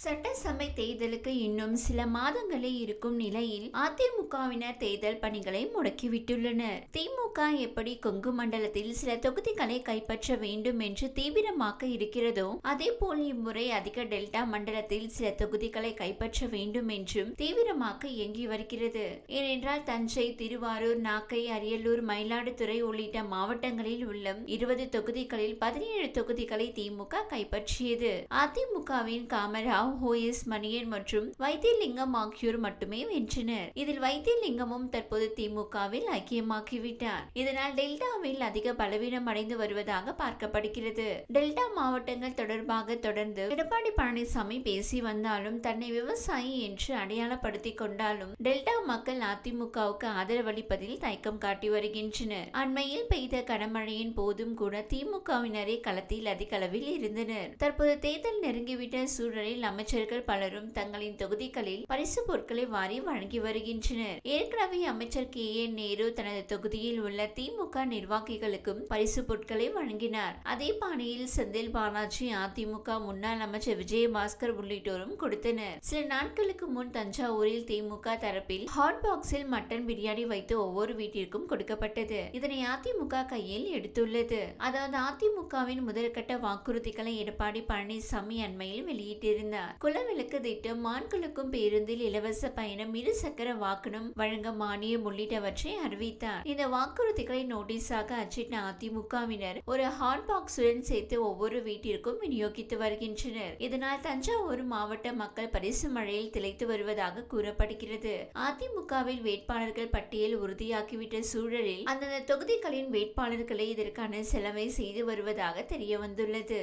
சட்டசபை தேர்தலுக்கு இன்னும் சில மாதங்களே இருக்கும் நிலையில் அதிமுகவினர் தேர்தல் பணிகளை முடக்கிவிட்டுள்ளனர். திமுக எப்படி கொங்கு மண்டலத்தில் சில தொகுதிகளை கைப்பற்ற வேண்டும் என்று தீவிரமாக இருக்கிறதோ அதேபோல் இம்முறை அதிக டெல்டா மண்டலத்தில் சில தொகுதிகளை கைப்பற்ற வேண்டும் என்றும் தீவிரமாக்க இயங்கி வருகிறது. ஏனென்றால் தஞ்சை திருவாரூர் நாகை அரியலூர் மயிலாடுதுறை உள்ளிட்ட மாவட்டங்களில் உள்ள இருபது தொகுதிகளில் பதினேழு தொகுதிகளை திமுக கைப்பற்றியது. அதிமுகவின் காமராவ் ராவ் ஹோயஸ் மணியன் மற்றும் வைத்தியலிங்கம் ஆகியோர் மட்டுமே வென்றனர். இதில் வைத்தியலிங்கமும் தற்போது திமுகவில் ஐக்கியமாக்கிவிட்டார் இதனால் டெல்டாவில் அதிக பலவீனம் அடைந்து வருவதாக பார்க்கப்படுகிறது. டெல்டா மாவட்டங்கள் தொடர்பாக தொடர்ந்து எடப்பாடி பழனிசாமி பேசி வந்தாலும் தன்னை விவசாயி என்று அடையாளப்படுத்திக் கொண்டாலும் டெல்டா மக்கள் அதிமுகவுக்கு ஆதரவளிப்பதில் தயக்கம் காட்டி வருகின்றனர். அண்மையில் பெய்த கனமழையின் போதும் கூட திமுகவினரே களத்தில் அதிக அளவில் இருந்தனர். தற்போது தேர்தல் நெருங்கிவிட்ட சூழலில் அமைச்சர்கள் பலரும் தங்களின் தொகுதிகளில் பரிசு பொருட்களை வாரி வழங்கி வருகின்றனர். ஏற்கனவே அமைச்சர் கே. என் நேரு தனது தொகுதியில் உள்ள திமுக நிர்வாகிகளுக்கும் பரிசு பொருட்களை வழங்கினார். அதே பாணியில் செந்தில் பாலாஜி அதிமுக முன்னாள் அமைச்சர் விஜயபாஸ்கர் உள்ளிட்டோரும் கொடுத்தனர். சில நாட்களுக்கு முன் தஞ்சாவூரில் திமுக தரப்பில் ஹாட் பாக்ஸில் மட்டன் பிரியாணி வைத்து ஒவ்வொரு வீட்டிற்கும் கொடுக்கப்பட்டது. இதனை அதிமுக கையில் எடுத்துள்ளது. அதாவது அதிமுகவின் முதற்கட்ட வாக்குறுதிகளை எடப்பாடி பழனிசாமி அண்மையில் வெளியிட்டிருந்தார். குலவிளக்கு திட்டம் ஆண்களுக்கும் பேருந்தில் இலவச பயணம் இருசக்கர வாகனம் வழங்க மானியம் உள்ளிட்டவற்றை அறிவித்தார். இந்த வாக்குறுதிகளை நோட்டீஸாக அச்சிட்ட அதிமுகவினர் ஒரு ஹாட் பாக்ஸுடன் சேர்த்து ஒவ்வொரு வீட்டிற்கும் விநியோகித்து வருகின்றனர். இதனால் தஞ்சாவூர் மாவட்ட மக்கள் பரிசு மழையில் திளைத்து வருவதாக கூறப்படுகிறது. அதிமுகவில் வேட்பாளர்கள் பட்டியல் உறுதியாக்கிவிட்ட சூழலில் அந்தந்த தொகுதிகளின் வேட்பாளர்களை இதற்கான செலவை செய்து வருவதாக தெரிய வந்துள்ளது